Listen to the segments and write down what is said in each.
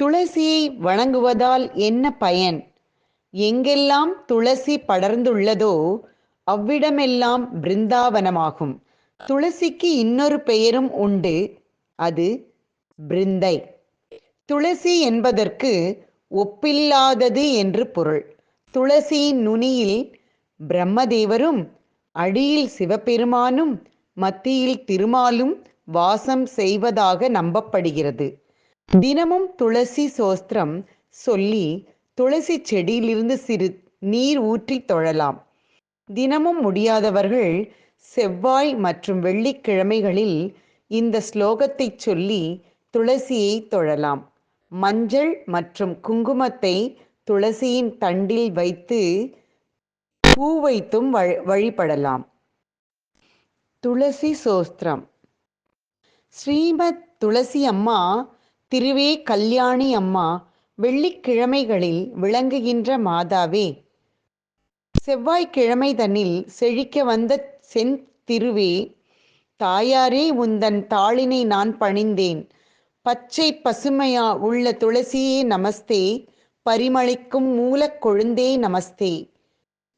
துளசியை வணங்குவதால் என்ன பயன்? எங்கெல்லாம் துளசி படர்ந்துள்ளதோ அவ்விடமெல்லாம் பிருந்தாவனமாகும். துளசிக்கு இன்னொரு பெயரும் உண்டு. அது பிருந்தை. துளசி என்பதற்கு ஒப்பில்லாதது என்று பொருள். துளசியின் நுனியில் பிரம்மதேவரும் அடியில் சிவபெருமானும் மத்தியில் திருமாலும் வாசம் செய்வதாக நம்பப்படுகிறது. தினமும் துளசி சோஸ்திரம் சொல்லி துளசி செடியிலிருந்து சிறு நீர் ஊற்றி தொழலாம். தினமும் முடியாதவர்கள் செவ்வாய் மற்றும் வெள்ளிக்கிழமைகளில் இந்த ஸ்லோகத்தை சொல்லி துளசியை தொழலாம். மஞ்சள் மற்றும் குங்குமத்தை துளசியின் தண்டில் வைத்து பூ வைத்தும் வழிபடலாம். துளசி சோஸ்திரம். ஸ்ரீமத் துளசி அம்மா திருவே கல்யாணி அம்மா வெள்ளிக்கிழமைகளில் விளங்குகின்ற மாதாவே. செவ்வாய்க்கிழமை தன்னில் செழிக்க வந்த செந் திருவே தாயாரே உந்தன் தாளினை நான் பணிந்தேன். பச்சை பசுமையா உள்ள துளசியே நமஸ்தே பரிமளிக்கும் மூலக் கொழுந்தே நமஸ்தே.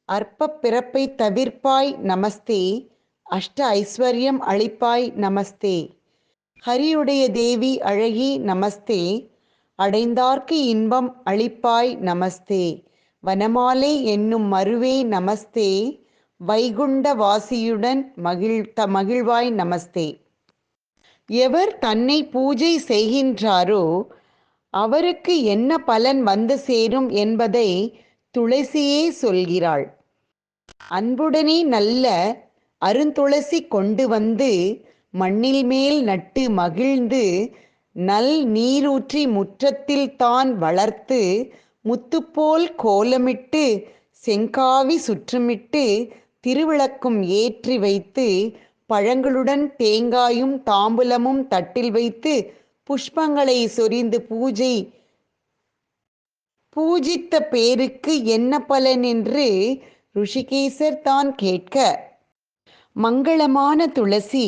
அற்ப பிறப்பை தவிர்ப்பாய் நமஸ்தே அஷ்ட ஐஸ்வர்யம் அளிப்பாய் நமஸ்தே. ஹரியுடைய தேவி அழகி நமஸ்தே. அடைந்தார்க்கு இன்பம் அளிப்பாய் நமஸ்தே. வனமாலை என்னும் மருவே நமஸ்தே. வைகுண்ட வாசியுடன் மகிழ் த மகிழ்வாய் நமஸ்தே. எவர் தன்னை பூஜை செய்கின்றாரோ அவருக்கு என்ன பலன் வந்து சேரும் என்பதை துளசியே சொல்கிறாள். அன்புடனே நல்ல அருந்துளசி கொண்டு வந்து மண்ணில் மேல் நட்டு மகிழ்ந்து நல் நீரூற்றி முற்றத்தில் தான் வளர்த்து முத்துப்போல் கோலமிட்டு செங்காவி சுற்றுமிட்டு திருவிளக்கும் ஏற்றி வைத்து பழங்களுடன் தேங்காயும் தாம்பூலமும் தட்டில் வைத்து புஷ்பங்களை சொரிந்து பூஜை பூஜித்த பேருக்கு என்ன பலன் என்று ருஷிகேசர் தான் கேட்க. மங்களமான துளசி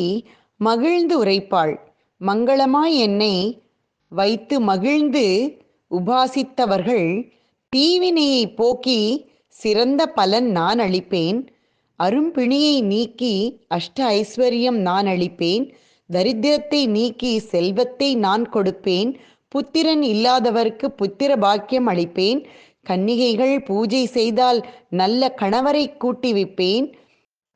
மகிழ்ந்து உரைப்பாள். மங்களமாய் என்னை வைத்து மகிழ்ந்து உபாசித்தவர்கள் தீவினையை போக்கி சிறந்த பலன் நான் அளிப்பேன். அரும்பிணியை நீக்கி அஷ்ட ஐஸ்வர்யம் நான் அளிப்பேன். தரித்திரத்தை நீக்கி செல்வத்தை நான் கொடுப்பேன். புத்திரன் இல்லாதவருக்கு புத்திர பாக்கியம் அளிப்பேன். கன்னிகைகள் பூஜை செய்தால் நல்ல கணவரை கூட்டி வைப்பேன்.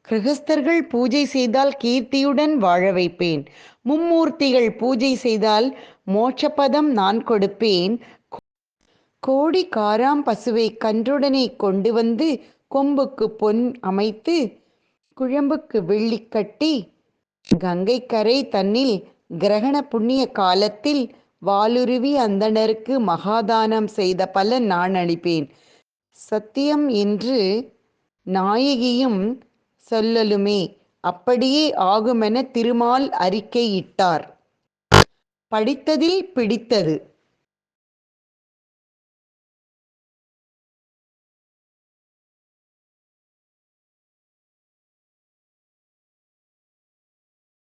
கிரகஸ்தர்கள் பூஜை செய்தால் கீர்த்தியுடன் வாழ வைப்பேன். மும்மூர்த்திகள் பூஜை செய்தால் மோட்சபதம் நான் கொடுப்பேன். கோடி காராம் பசுவை கன்றுடனே கொண்டு வந்து கொம்புக்கு பொன் அமைத்து குழம்புக்கு வெள்ளி கட்டி கங்கை கரை தன்னில் கிரகண புண்ணிய காலத்தில் வாலுருவி அந்தணருக்கு மகாதானம் செய்த பலன் நான் அளிப்பேன். சத்தியம் என்று நாயகியும் சொல்லலுமே அப்படியே ஆகுமென திருமால் அறிக்கையிட்டார். படித்ததில் பிடித்தது.